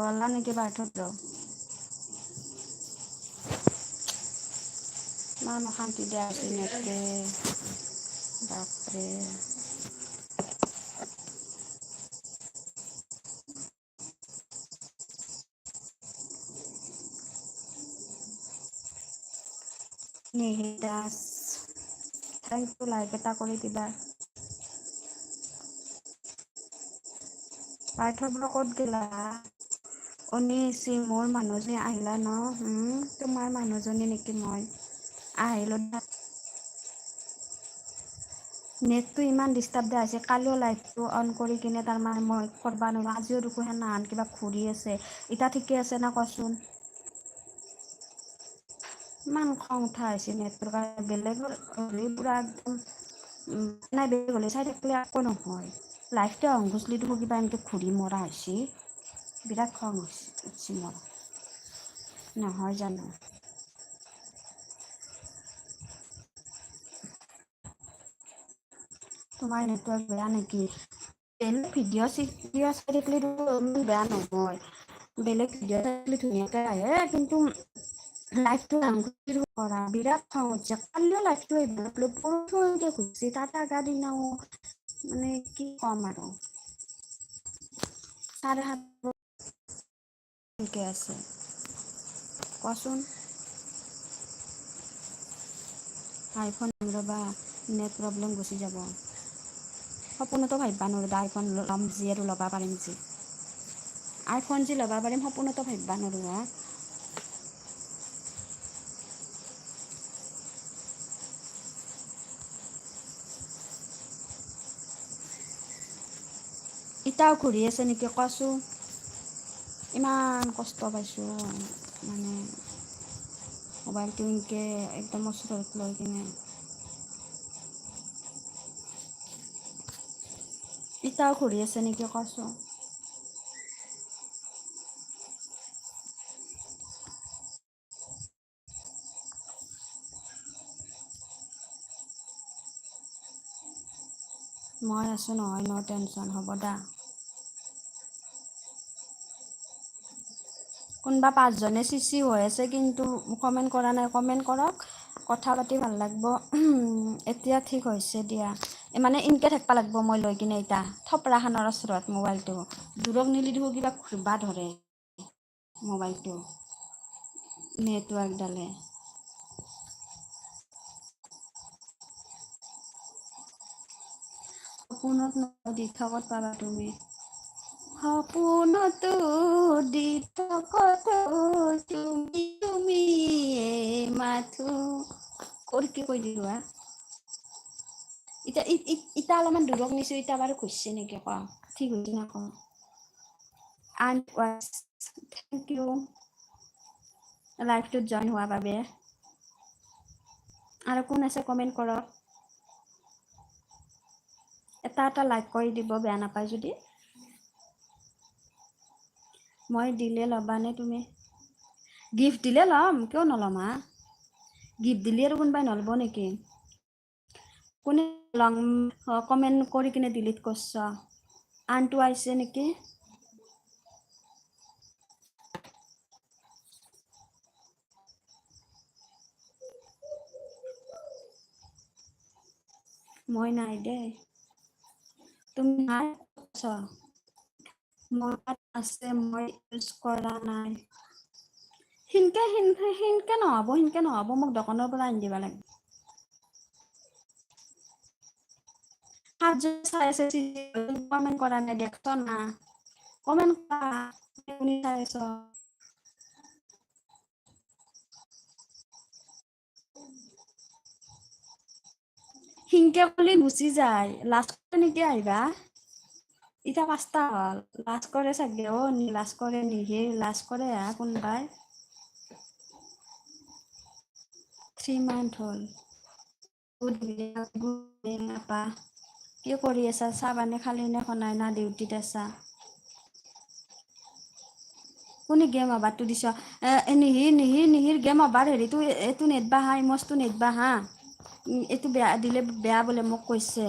গলা নেকি পাৰ্থত ইমান অশান্তি দিয়া হৈছে নেটে। বাপৰে Mihir Das thank you like এটা অনিচি মোৰ মানুহজনী আহিলা ন তোমাৰ মানুহজনী নেকি মই আহিলোঁ নেটটো ইমান ডিষ্টাৰ্ব দিয়া হৈছে কালিও লাইটটো অন কৰি কিনে তাৰমানে মই কৰিব নোৱাৰোঁ আজিও দেখোন সেনাহান কিবা ঘূৰি আছে। এতিয়া ঠিকে আছে না কচোন ইমান খং উঠা হৈছে নেটটোৰ কাৰণে বেলেগৰ হ'লে পূৰা একদম নাই বেলেগ হ'লে চাই থাকিলে একো নহয়। কৰিছিলোঁ দেখোন কিবা এনেকৈ ঘূৰি মৰা হৈছে। বিৰাট খং উঠছে মোৰ নহয় জানো। তোমাৰ নেটৱৰ্ক বেয়া নেকি? বেলেগ ভিডিঅ' চিডিঅ' চাই থাকিলে ইমান বেয়া নহয়। বেলেগ ভিডিঅ' চাই থাকিলে ধুনীয়াকৈ আহে, কিন্তু লাইভটো অন কৰি, বিৰাট খং উঠছে কালিও লাইভটো পৰহিও এনেকে ঘূৰছি তাৰ আগৰ দিনাও মানে কি ক'ম আৰু। চাৰে সাত ঠিকে আছে কোৱাচোন আইফোন ৰ'বা নেট প্ৰব্লেম গুচি যাব সপোনতো ভাবিব নোৱাৰোঁ আইফোন ল'ম যি আৰু ল'ব পাৰিম যি আইফোন যি ল'ব পাৰিম সপোনতো ভাবিব নোৱাৰোঁ হা ইটাও ঘূৰি আছে নেকি কোৱাচোন ইমান কষ্ট পাইছোঁ মানে মোবাইলটো এনেকৈ একদম ওচৰত লৈ কিনে। ইটাও ঘূৰি আছে নেকি কোৱাচোন? মই আছোঁ নহয় ন টেনশ্যন হ'ব দা। কোনোবা পাঁচজনে চিচি হৈ আছে কিন্তু কমেণ্ট কৰা নাই। কমেণ্ট কৰক, কথা পাতি ভালো লাগিব। এতিয়া ঠিক হৈছে দিয়া। মানে ইনকে থাকিব লাগিব মই লৈ কিনে এতিয়া থপৰাখানৰ ওচৰত মোবাইলটো দূৰক নিলি দেখোন কিবা ঘূৰিব ধৰে মোবাইলটো নেটৱৰ্কডালে সপোনত দিঠকত পাবা তুমি। সপোনতো দিঠকত তুমি তুমি মাথো। কৰ কি কৈ দিলো, হা? এতিয়া ইটা অলপমান দূৰক নিছো ইটা বাৰু ঘুৰছে নেকি ক ঠিক হৈছে ন ক আন থেংক ইউ লাইভটোত জইন হোৱাৰ বাবে। আৰু কোন আছে কমেণ্ট কৰক। এটা এটা লাইক কৰি দিব, বেয়া নাপায় যদি। মই দিলে ল'বানে তুমি? গিফ্ট দিলে ল'ম, কিয় নল'ম? হা গিফ্ট দিলে আৰু কোনোবাই নল'ব নেকি? কোনে লং কমেণ্ট কৰি কিনে ডিলিট কৰিছ। আনটো আহিছে নেকি? মই নাই দেই। তুমি নাই? মোৰ তাত আছে মই ইউজ কৰা নাই। সেনকে সেনকে নহ'ব সেনকে নহ'ব মোক দোকানৰ পৰা আনি দিব লাগে সাতজন চাই আছে কমেণ্ট কৰা নাই দেখছ না। কমেণ্ট কৰা শুনি চাই আছ। সিনকে ক'লে গুচি যায়। লাষ্ট নেকি আহিবা? এতিয়া পাঁচটা হ'ল। লাজ কৰে চাগে, অ লাজ কৰে নিহি লাজ কৰে হা কোনোবাই। থ্ৰী মান্থ হ'ল। নাপা। কি কৰি আছা? চাহ পানী খালি নে খনাই? না ডিউটিত আছা? কোনে গেম আবাৰটো দিছ? এ নিহিৰ নিহিৰ গেম আবাৰ হেৰিটো এইটো নেদবা হা ইমজটো নেদবা হা এইটো বেয়া, দিলে বেয়া বোলে মোক কৈছে।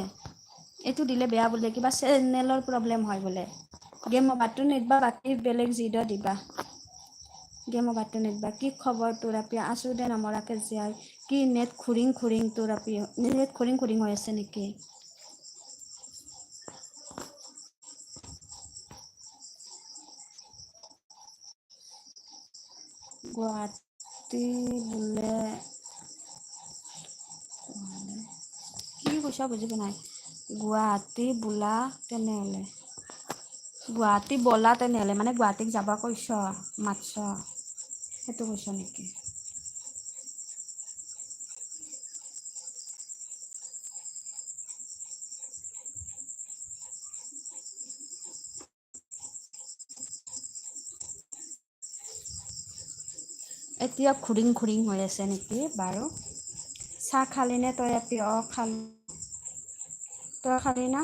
এইটো দিলে বেয়া বোলে, কিবা চেনেলৰ প্ৰব্লেম হয় বোলে। গে মোবাইলটো নিদিবা বাকী বেলেগ যি দ দিবা। গে মোবাইলটো নিদিবা কি খবৰ তোৰ আপি আছো দে নমৰাকে জীয়াই, কি নেট খুৰিং খুৰিং তোৰ আপি নেট খুৰিং খুৰিং হৈ আছে নেকি? গুৱাহাটী বোলে, কি কৈছা বুজি পোৱা নাই। গুৱাহাটী বোলা তেনেহ'লে। গুৱাহাটী ব'লা তেনেহ'লে মানে গুৱাহাটীক যাব কৈছ, মাতছ, সেইটো কৈছ নেকি? এতিয়া খুৰিং খুৰিং হৈ আছে নেকি বাৰু? চাহ খালি নে তই আপি অঁ, খাল। খালি না?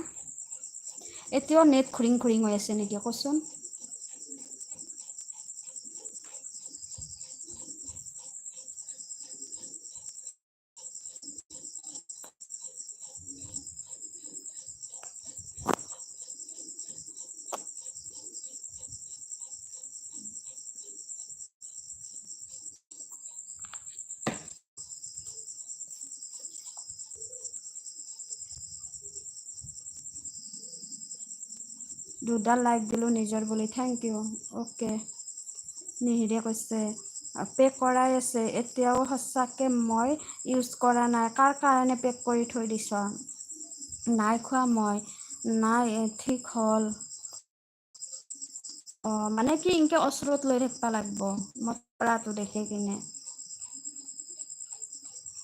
এতিয়াও নেট খুৰিং খুৰিং হৈ আছে নেকি? কচোন। দুডাল লাইক দিলোঁ নিজৰ বুলি থেংক ইউ অ'কে নিহিৰে কৈছে পেক কৰাই আছে, এতিয়াও সঁচাকৈ মই ইউজ কৰা নাই, কাৰ কাৰণে পেক কৰি থৈ দিছ? নাই খোৱা মই, নাই ঠিক হ'ল। অঁ মানে কি এনেকে ওচৰত লৈ থাকিব লাগিব, মই কৰাটো দেখি কিনে।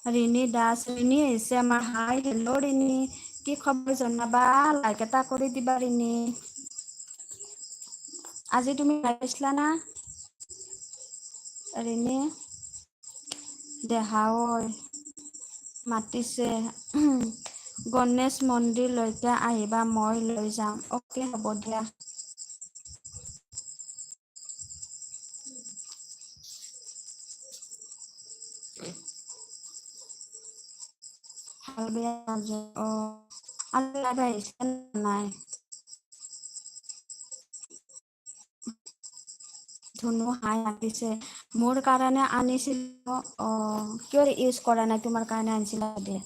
ৰিণী দাস, ৰিণী আহিছে আমাৰ হাই হেল্ল' ৰিণী, কি খবৰ জনাবা লাইক এটা কৰি দিবা, ৰিণী। আজি তুমি আহিছিলা না? দেহা ঐ মাতিছে, গণেশ মন্দিৰলৈকে আহিবা, মই লৈ যাম। অ'কে, হ'ব দিয়া। ভালো বেয়া মাজত, অঁ। আজি আহিছে নাই? ধুনু, হাই মাতিছে মোৰ কাৰণে অঁ কিয় ইউজ কৰা নাই? তোমাৰ কাৰণে আনিছিলা দে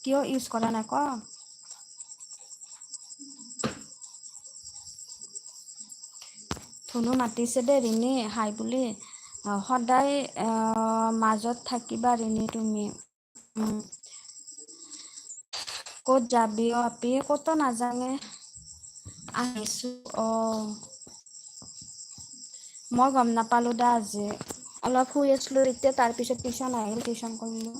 কিয় ইউজ কৰা নাই? ক। ধুনু মাতিছে দেই ৰিণী, হাই বুলি। সদায় মাজত থাকিবা ৰিণী তুমি। ক'ত যাবি অ, আপি ক'তো নাযাঙে আহিছো, অ। মই গম নাপালো দা আজি। অলপ শুই আছিলো, এতিয়া তাৰ পিছত টিউচন আহিল টিউচন কৰিলো।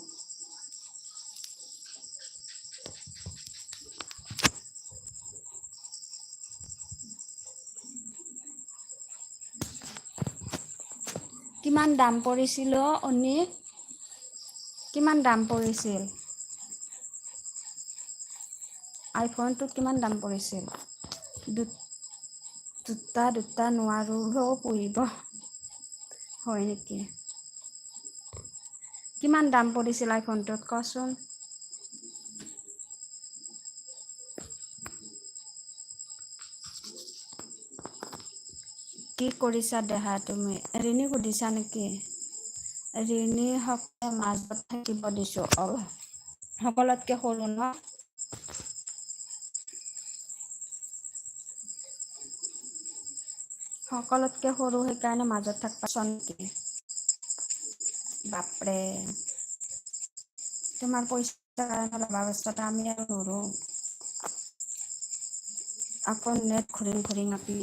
কিমান দাম পৰিছিল অ অনি কিমান দাম পৰিছিল? আইফোনটোত কিমান দাম পৰিছিল? দু দুটা দুটা নোৱাৰোঁ ৰ পুৰিব হয় নেকি? কিমান দাম পৰিছিল আইফোনটোত? কচোন। কি কৰিছা দেহা তুমি? ৰিণী সুধিছা নেকি? ৰিণী সকলে মাজত থাকিব দিছোঁ। অ সকলোতকে সৰু ন? সকলোতকে সৰু সেইকাৰণে মাজত থাকবা নেকি? বাপৰে। তোমাৰ কাৰণে ল'বা ব্যস্ততা আমি আৰু নৰো। আকৌ নেট ঘূৰিং ঘূৰিং আপি।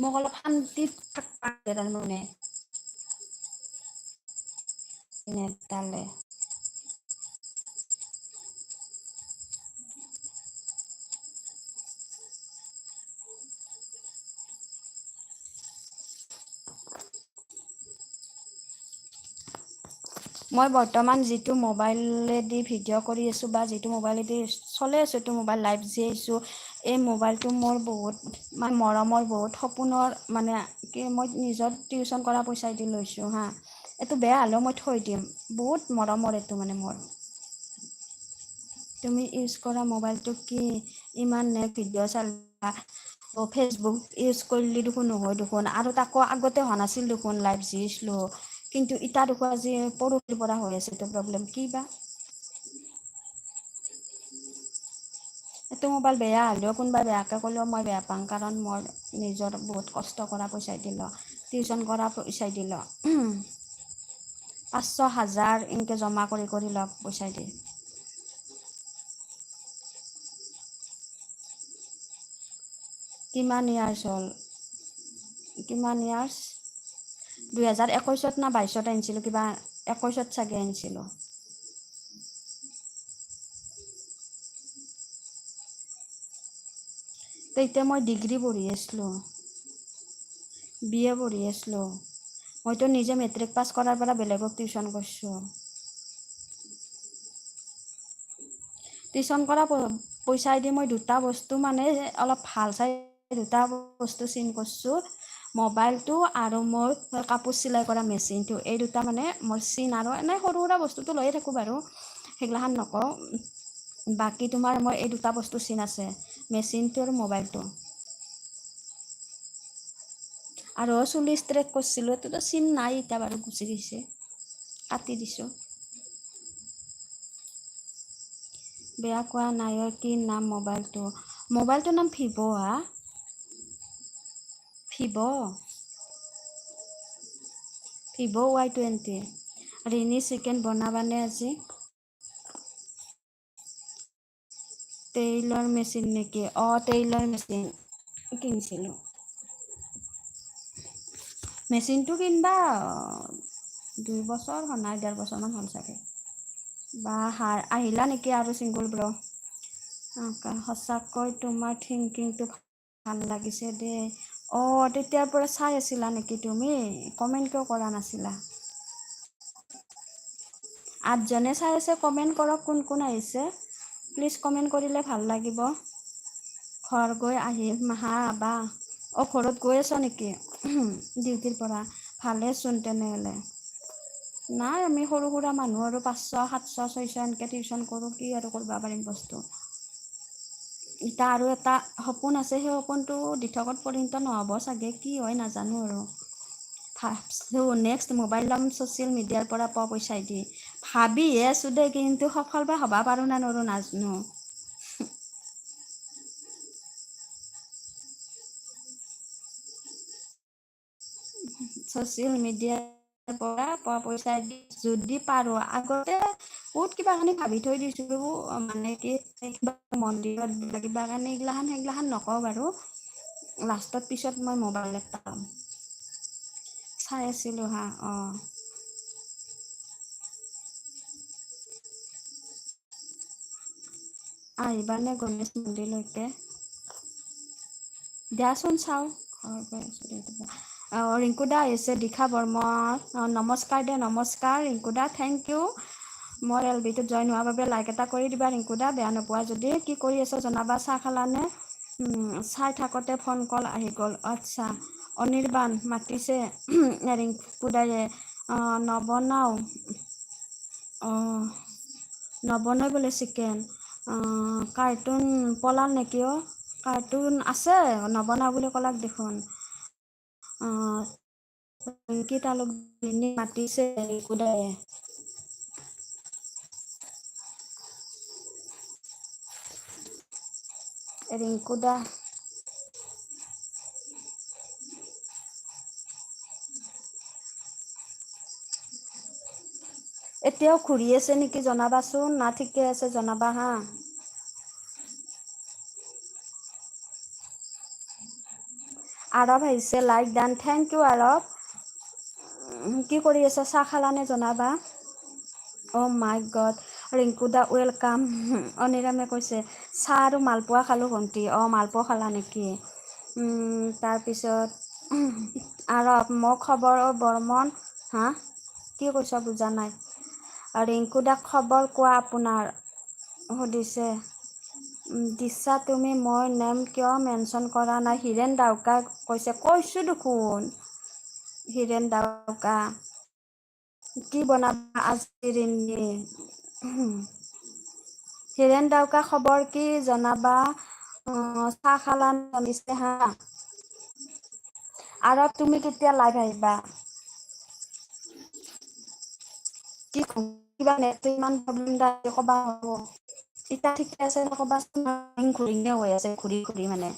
মোক অলপ শান্তিত থাকবা তাৰমানে। নেটডালে মই বৰ্তমান যিটো মোবাইলেদি ভিডিঅ' কৰি আছোঁ বা যিটো মোবাইলেদি চলাই আছোঁ এইটো মোবাইল লাইভ যি আহিছোঁ এই মোবাইলটো মোৰ বহুত মানে মৰমৰ বহুত সপোনৰ মানে কি মই নিজৰ টিউচন কৰা পইচাই দি লৈছোঁ হা। এইটো বেয়া হ'লেও মই থৈ দিম। বহুত মৰমৰ এইটো মানে মোৰ। তুমি ইউজ কৰা মোবাইলটো কি? ইমান নে ভিডিঅ' চালা? ফেচবুক ইউজ কৰিলে দেখোন নহয় দেখোন। আৰু তাকো আগতে হোৱা নাছিল দেখোন লাইভ যি কিন্তু ইটা দেখোন আজি পৰহিৰ পৰা হৈ আছে এইটো প্ৰব্লেম কি বা? এইটো মোবাইল বেয়া হ'লেও কোনোবাই বেয়াকৈ ক'লেও মই বেয়া পাওঁ কাৰণ মোৰ নিজৰ বহুত কষ্ট কৰা পইচাই দি লওঁ টিউশ্যন কৰা পইচাই দি লওঁ পাঁচশো হাজাৰ এনেকৈ জমা কৰি কৰি লওক পইচাই দি। কিমান ইয়াৰ্ছ হ'ল? কিমান ইয়াৰ্ছ দুহেজাৰ একৈছত না বাইছত আনিছিলোঁ, কিবা একৈছত চাগে আনিছিলোঁ। তেতিয়া মই ডিগ্ৰী পঢ়ি আছিলোঁ। বি এ পঢ়ি আছিলোঁ। মইতো নিজে মেট্ৰিক পাছ কৰাৰ পৰা বেলেগক টিউশ্যন কৰিছোঁ। টিউশ্যন কৰা পইচাই দি মই দুটা বস্তু মানে অলপ ভালো চাই দুটা বস্তু চিন কৰিছোঁ। মোবাইলটো আৰু মোৰ কাপোৰ চিলাই কৰা মেচিনটো এই দুটা মানে মোৰ চিন আৰু এনেই সৰু সুৰা বস্তুটো লৈয়ে থাকোঁ বাৰু, সেইগিলাখান নকওঁ। বাকী তোমাৰ মোৰ এই দুটা বস্তু চিন আছে মেচিনটো আৰু মোবাইলটো আৰু চুলি ষ্ট্ৰেট কৰিছিলোঁ, এইটোতো চিন নাই এতিয়া বাৰু, গুচি গৈছে, কাটি দিছোঁ। বেয়া কোৱা নাই কি নাম মোবাইলটো মোবাইলটোৰ নাম ভিভ' হা ভিভ' ভিভ' ৱাই টুৱেণ্টি ৰিনি চিকেন বনাবানে আজি টেইলৰ মেচিন নেকি অঁ টেইলৰ মেচিন কিনিছিলোঁ মেচিনটো কিনিবা দুই বছৰ হোৱা নাই ডেৰ বছৰমান হ'ল চাগে বা হাৰ আহিলা নেকি আৰু ছিংগুল ব্ৰ সঁচাকৈ তোমাৰ থিংকিংটো ভাল লাগিছে দেই অঁ, তেতিয়াৰ পৰা চাই আছিলা নেকি তুমি? কমেণ্ট কিয় কৰা নাছিলা? আঠজনে চাই আছে কমেণ্ট কৰক কোন কোন আহিছে। প্লিজ কমেণ্ট কৰিলে ভালো লাগিব। ঘৰ গৈ আহিম হা বা, অঁ, ঘৰত গৈ আছ নেকি? ডিউটিৰ পৰা। ভালেচোন তেনেহ'লে। নাই, আমি সৰু সুৰা মানুহ আৰু পাঁচশো, সাতশ, ছয়শো এনেকৈ টিউশ্যন কৰোঁ, কি আৰু কৰিব পাৰিম বস্তু? এতিয়া আৰু এটা সপোন আছে সেই সপোনটো দিঠকত পৰিণত নহ'ব চাগে কি হয় নাজানো আৰু। নেক্সট মোবাইল ল'ম ছ'চিয়েল মিডিয়াৰ পৰা পোৱা পইচাই দি। ভাবিহে আছোঁ দেই কিন্তু সফল বা হ'বা পাৰোঁ নে নোৱাৰোঁ নাজানো। ছ'চিয়েল মিডিয়াৰ পৰা পইচা দি যদি পাৰোঁ। আগতে বহুত কিবা ভাবি থৈ দিছিলোঁ মানে কি কিবা মন্দিৰত কিবা কানি, এইগিলাখান, সেইগিলাখান নকওঁ বাৰু। লাষ্টত পিছত মই মোবাইল এটা ল'ম চাই আছিলোঁ হা, অঁ। আহিবানে গণেশ মন্দিৰলৈকে? দিয়াচোন চাওঁ। ঘৰ গৈ আছোঁ ৰিংকুদা আহিছে দিখা বৰ্মন নমস্কাৰ দে নমস্কাৰ ৰিংকুদা থেংক ইউ মোৰ এল বিটোত জইন হোৱাৰ বাবে লাইক এটা কৰি দিবা ৰিংকুদা বেয়া নোপোৱা যদি। কি কৰি আছা জনাবা? চাহ খালানে? চাই থাকোঁতে ফোন কল আহি গ'ল। আচ্ছা অনিৰ্বাণ মাতিছে। ৰিংকুদায়ে নবনাওঁ অঁ নবনাই বোলে চিকেন কাৰ্টুন পলাল নেকি অ' কাৰ্টুন আছে, নবনাওঁ বুলি ক'লাক দেখোন। কি তালোক মাতিছে ৰিংকুদায়ে ৰিংকুদা এতিয়াও ঘূৰি আছে নেকি জনাবাচোন না ঠিকে আছে জনাবা হা আৰৱ আহিছে লাইক ডান থেংক ইউ আৰৱ। কি কৰি আছে? চাহ খালানে জনাবা? অ' my god Rinku da welcome অনিৰামে কৈছে, চাহ আৰু মালপোৱা খালোঁ ভণ্টি। অঁ, মালপোৱা খালা নেকি? তাৰপিছত, আৰৱ, মোক খবৰ বৰ্মন। হা? কি কৈছা, বুজা নাই। ৰিংকু দাক খবৰ কোৱা আপোনাৰ, সুধিছে। দিছা তুমি মই নেম কিয় মেনশ্যন কৰা নাই? হীৰেণ ডাউকা কৈছে কৈছোঁ দেখোন হীৰেণ ডাউকা কি বনাবা আজি ৰিনি হীৰেণ ডাউকা খবৰ কি জনাবা? চাহ খালা নিছে হা? আৰু তুমি কেতিয়া লাইভ আহিবা? কি কিবা? নেট ইমান প্ৰব্লেম কবা হ'ব এতিয়া ঠিকে আছে কবাচোন ঘূৰিণ হৈ আছে ঘূৰি ঘূৰি মানে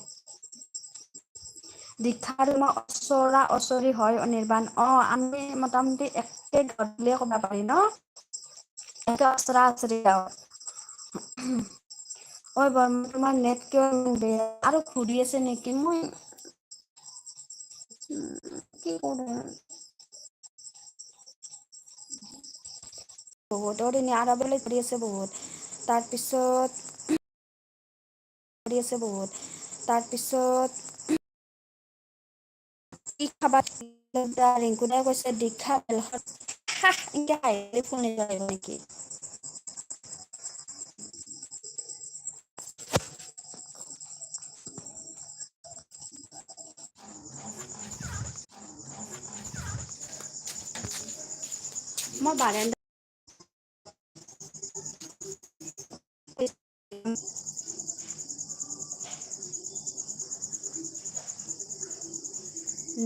দীক্ষা তোমাৰ ওচৰা ওচৰি হয় অনিৰ্বাণ অ আমি মোটামুটি একে বুলিয়ে ক'ব পাৰি ন একে ওচৰা ওচৰি গাঁও ঐ বৰ্মা নেট কিয় বেয়া আৰু ঘূৰি আছে নেকি মই কি কৰোঁ বহুতৰ দিন আৰৱলৈ ঘূৰি আছে বহুত তাৰপিছত কৰি আছে বহুত। তাৰপিছত কি খাবা? ৰিংকু দাই কৈছে, দীক্ষা এনকে হাঁহিলে ফোন নেকি? মই বাৰেন্দাত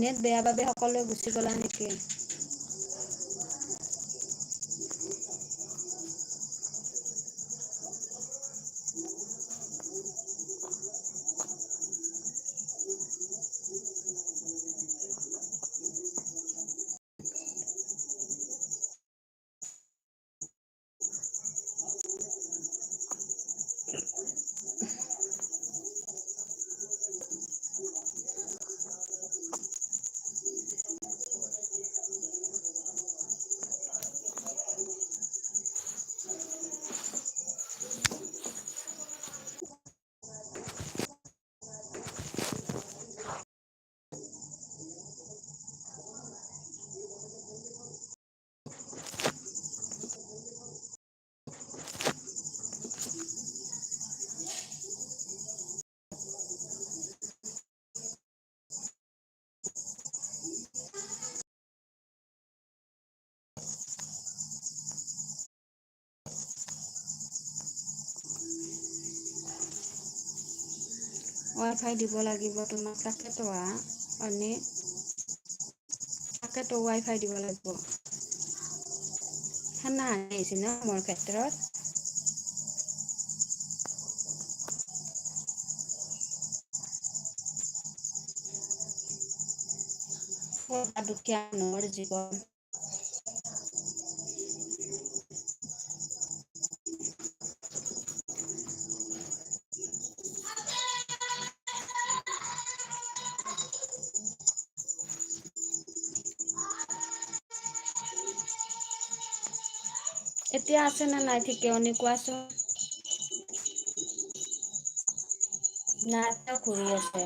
নেট বেয়া বাবে সকলোৱে গুচি গ'লা নেকি? ৱাই ফাই দিব লাগিব, তোমাক তাকেতো অনি তাকেতো ৱাই ফাই দিব লাগিব। সেনা আহিছে ন মোৰ ক্ষেত্ৰত? দুখীয়া মানুহৰ জীৱন এতিয়া আছে নে নাই শুনি কোৱাচোন নাই এতিয়া ঘূৰি আছে।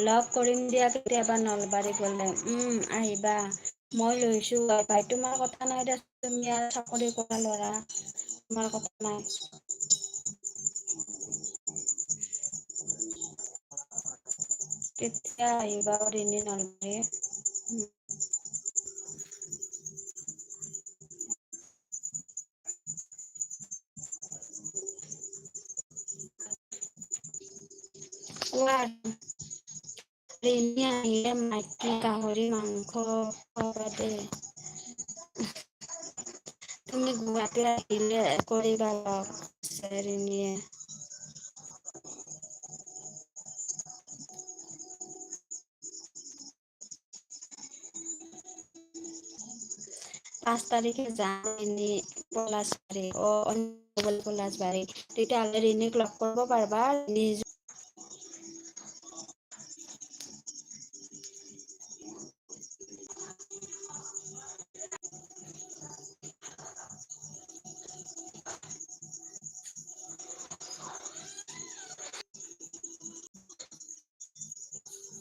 লগ কৰিম দিয়া, কেতিয়াবা নলবাৰী গলে। উম, আহিবা। মই লৈছো। ৱাই তোমাৰ কথা নাই দে তুমি আৰু চাকৰি কৰা ল'ৰা। তোমাৰ কথা নাই। কেতিয়া আহিবা ৰিণি নলবাৰী কোৱা ৰিণি আহিলে মাইকী গাহৰি মাংস খৱাবা দেই তুমি গুৱাহাটী আহিলে কৰিবা লগ ৰিণিয়ে পাঁচ তাৰিখে যাম এনেই পলাশবাৰী অ পলাশবাৰী তেতিয়াহ'লে ৰিনিক লগ কৰিব পাৰিবা, ৰিণি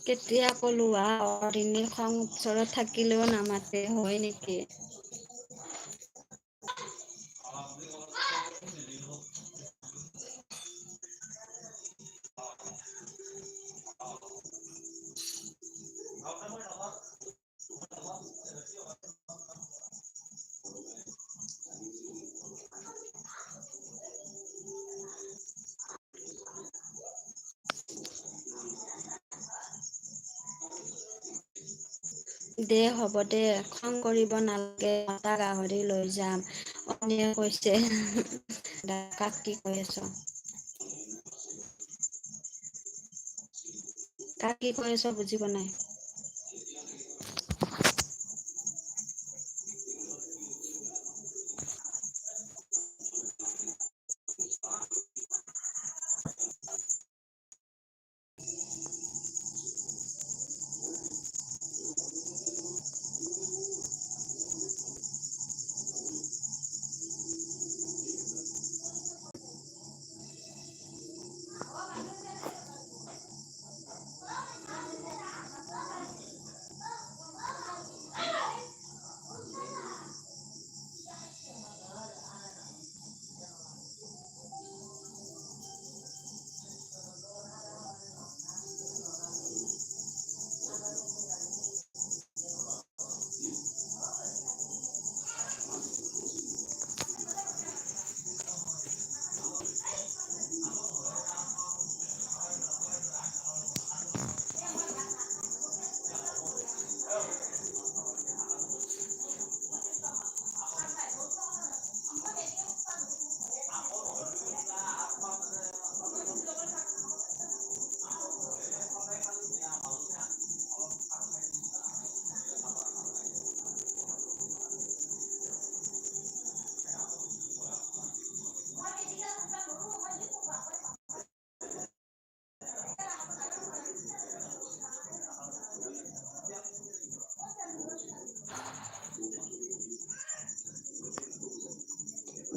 কেতিয়া কলো আহ ৰিণিৰ খং ওচৰত থাকিলেও নামাতে, হয় নেকি? দে, হ'ব দে, খং কৰিব নালাগে মতা গাহৰি লৈ যাম। অনিয়ে কৈছে কাক কি কৈ আছ? কাক কি কৈ আছ বুজি পোৱা নাই?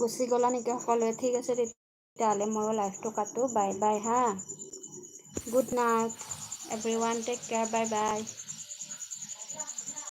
গুচি গ'লা নেকি? সকলোৱে ঠিক আছে তেতিয়াহ'লে ময়ো লাইফটো কাটো। বাই বাই হা? Good night everyone take care bye bye